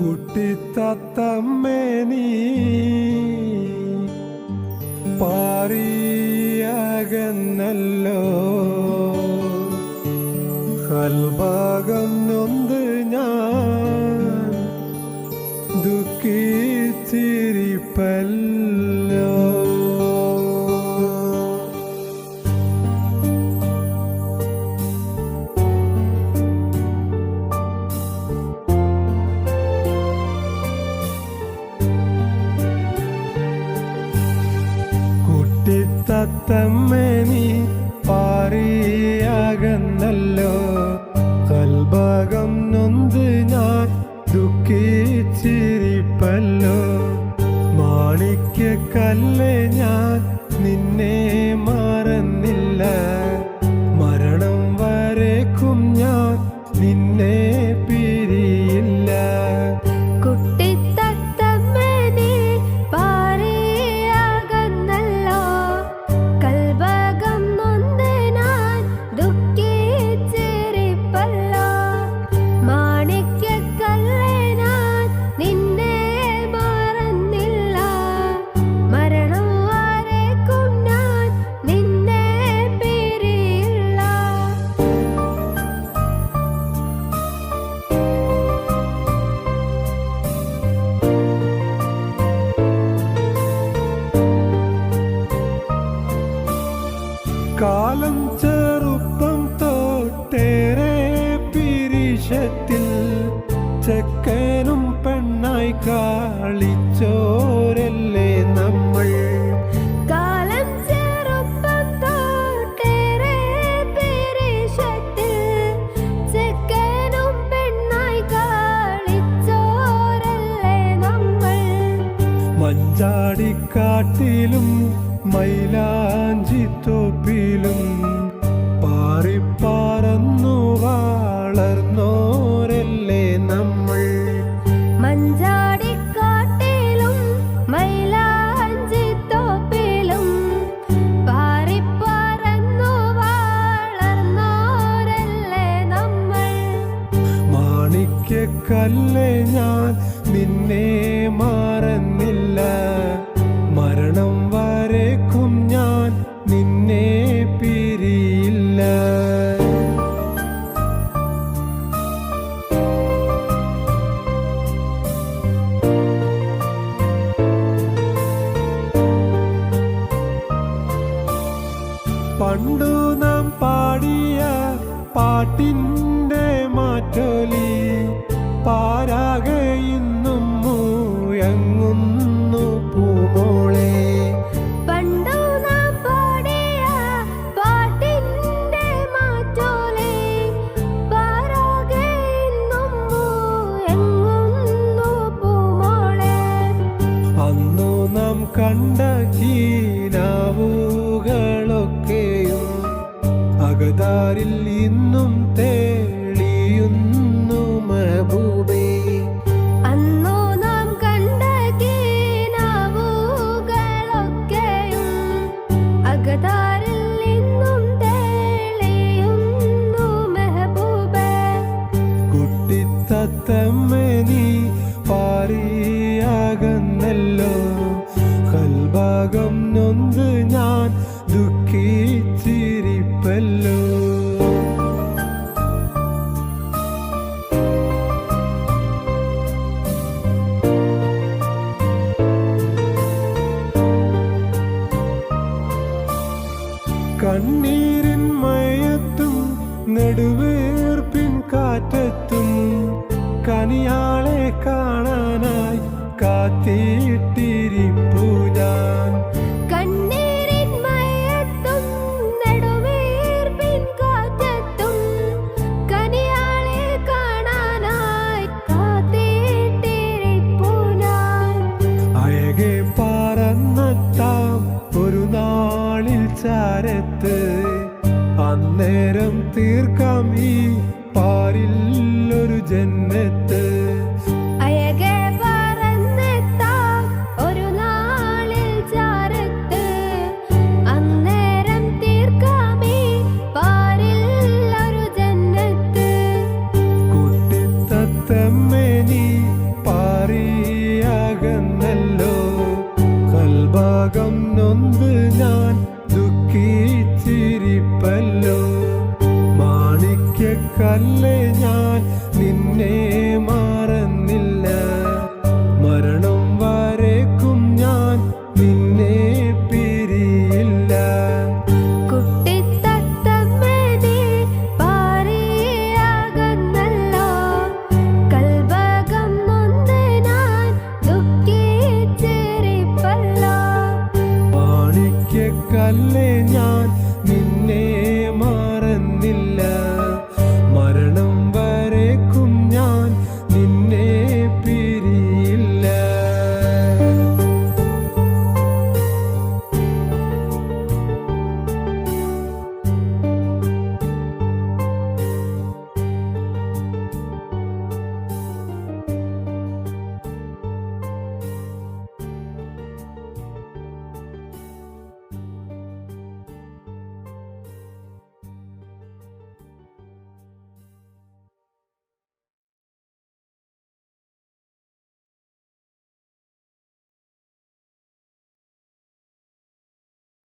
കുട്ടിത്തത്തമ്മേ നീ പാറിയകന്നല്ലോ. കൽഭാഗം നൊന്ത് ഞാൻ ദുഃഖിച്ചിരിപ്പല്ലോ കുട്ടിത്തത്തമ്മേ നീ പാറിയാകന്നല്ലോ. കൽഭാഗം നൊന്ത് ഞാൻ ദുഃഖിച്ചിരിപ്പല്ലോ ചെക്കനും പെണ്ണായി കാളിച്ചോരല്ലേ നമ്മൾ? മഞ്ചാടിക്കാട്ടിലും മൈലാഞ്ചി തൊട്ടേറെ മാണിക്യക്കല്ലേ ഞാൻ നിന്നെ മറന്നില്ല അകതാരിൽ ഇന്നും തേളിയുന്നു മഹബൂബേ. അന്നോ നാം കണ്ട കീനാവുകളൊക്കെയും അകതാരിൽ ഇന്നും തേളിയുന്നു മെഹബൂബേ. കുട്ടിത്തത്തമ്മനി പാറിയാകന്നല്ലോ കൽഭാഗം നൊന്ത് ഞാൻ ദുഃഖിച്ചിരിപ്പല്ലോ. നെടുവേർപ്പിൻ കാറ്റത്തും കനിയാളെ കാണാനായി കാത്തിട്ടിരിപ്പു ഞാൻ പറന്നെത്താം ഒരു നാളിൽ ചാരത്ത് അന്നേരം തീർക്കാം ഈ പാരിൽ ഒരു ജന്നത്ത്. കല്ലേ ഞാൻ നിന്നെ മറന്നില്ല. മരണം വരേക്കും ഞാൻ നിന്നെ പിരിയില്ല. കല്ലേ ഞാൻ